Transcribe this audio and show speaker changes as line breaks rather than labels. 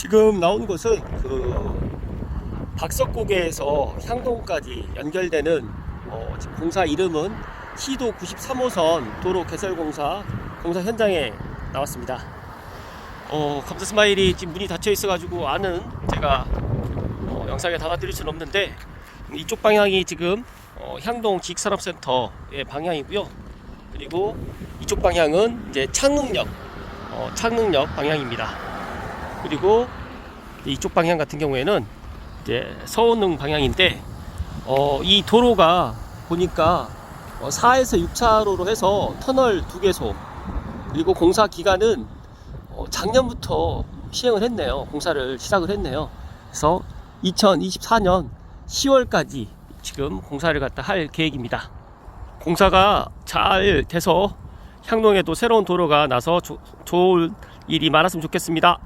지금 나온 곳은 그 박석고개에서 향동까지 연결되는 어, 공사 이름은 시도 93호선 도로 개설 공사 공사 현장에 나왔습니다. 어, 감사 스마일이 지금 문이 닫혀 있어가지고 안은 제가 어, 영상에 담아드릴 수는 없는데 이쪽 방향이 지금 어, 향동 지식산업센터의 방향이고요. 그리고 이쪽 방향은 이제 창릉역 어, 창릉역 방향입니다. 그리고 이쪽 방향 같은 경우에는 이제 서운릉 방향인데 어, 이 도로가 보니까 어, 4에서 6차로로 해서 터널 두 개소 그리고 공사 기간은 어, 작년부터 시행을 했네요. 공사를 시작을 했네요. 그래서 2024년 10월까지 지금 공사를 갖다 할 계획입니다. 공사가 잘 돼서 향동에도 새로운 도로가 나서 조- 좋을 일이 많았으면 좋겠습니다.